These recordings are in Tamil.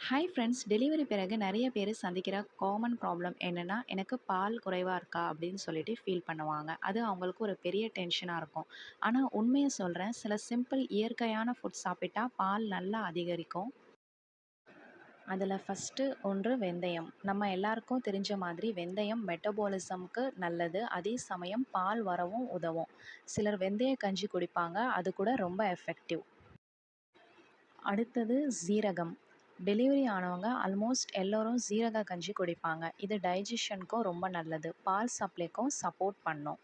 ஹாய் ஃப்ரெண்ட்ஸ் டெலிவரி பிறகு நிறைய பேர் சந்திக்கிற காமன் ப்ராப்ளம் என்னென்னா எனக்கு பால் குறைவாக இருக்கா அப்படின்னு சொல்லிட்டு ஃபீல் பண்ணுவாங்க. அது அவங்களுக்கு ஒரு பெரிய டென்ஷனாக இருக்கும். ஆனால் உண்மையை சொல்கிறேன் சில சிம்பிள் இயற்கையான ஃபுட் சாப்பிட்டா பால் நல்லா அதிகரிக்கும். அதில் ஃபஸ்ட்டு ஒன்று வெந்தயம். நம்ம எல்லாருக்கும் தெரிஞ்ச மாதிரி வெந்தயம் மெட்டபாலிசம்க்கு நல்லது. அதே சமயம் பால் வரவும் உதவும். சிலர் வெந்தய கஞ்சி குடிப்பாங்க. அது கூட ரொம்ப எஃபெக்டிவ் அடுத்தது சீரகம். டெலிவரி ஆனவங்க ஆல்மோஸ்ட் எல்லோரும் சீரக கஞ்சி குடிப்பாங்க. இது டைஜஷனுக்கும் ரொம்ப நல்லது. பால் சப்ளைக்கும் சப்போர்ட் பண்ணும்.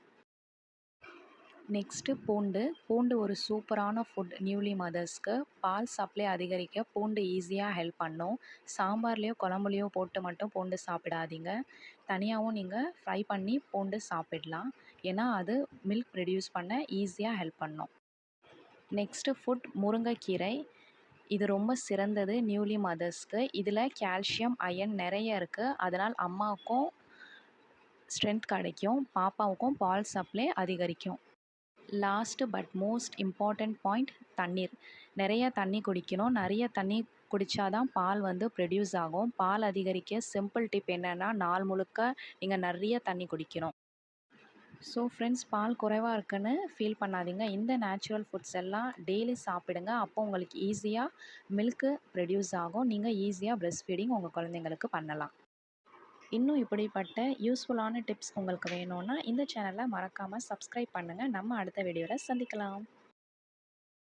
நெக்ஸ்ட்டு பூண்டு. பூண்டு ஒரு சூப்பரான ஃபுட். நியூலி மதர்ஸ்க்கு பால் சப்ளை அதிகரிக்க பூண்டு ஈஸியாக ஹெல்ப் பண்ணும். சாம்பார்லேயோ குழம்புலையோ போட்டு மட்டும் பூண்டு சாப்பிடாதீங்க. தனியாகவும் நீங்கள் ஃப்ரை பண்ணி பூண்டு சாப்பிடலாம். ஏன்னா அது மில்க் ப்ரொடியூஸ் பண்ண ஈஸியாக ஹெல்ப் பண்ணும். நெக்ஸ்ட்டு ஃபுட் முருங்கைக்கீரை. இது ரொம்ப சிறந்தது நியூலி மதர்ஸ்க்கு. இதில் கால்சியம் அயன் நிறைய இருக்குது அதனால் அம்மாவுக்கும் ஸ்ட்ரென்த் கிடைக்கும். பாப்பாவுக்கும் பால் சப்ளை அதிகரிக்கும். Last but most important point தண்ணீர். நிறைய தண்ணி குடிக்கணும். நிறைய தண்ணி குடித்தாதான் பால் வந்து ப்ரொடியூஸ் ஆகும். பால் அதிகரிக்க சிம்பிள் டிப் என்னென்னா நாள் முழுக்க நீங்கள் நிறைய தண்ணி குடிக்கணும். ஸோ ஃப்ரெண்ட்ஸ் பால் குறைவாக இருக்குன்னு ஃபீல் பண்ணாதீங்க. இந்த நேச்சுரல் ஃபுட்ஸ் எல்லாம் டெய்லி சாப்பிடுங்க. அப்போ உங்களுக்கு ஈஸியாக மில்க்கு ப்ரொடியூஸ் ஆகும். நீங்கள் ஈஸியாக ப்ரெஸ் ஃபீடிங் உங்கள் குழந்தைங்களுக்கு பண்ணலாம். இன்னும் இப்படிப்பட்ட யூஸ்ஃபுல்லான டிப்ஸ் உங்களுக்கு வேணும்னா இந்த சேனலை மறக்காமல் சப்ஸ்கிரைப் பண்ணுங்கள் நம்ம அடுத்த வீடியோவில் சந்திக்கலாம்.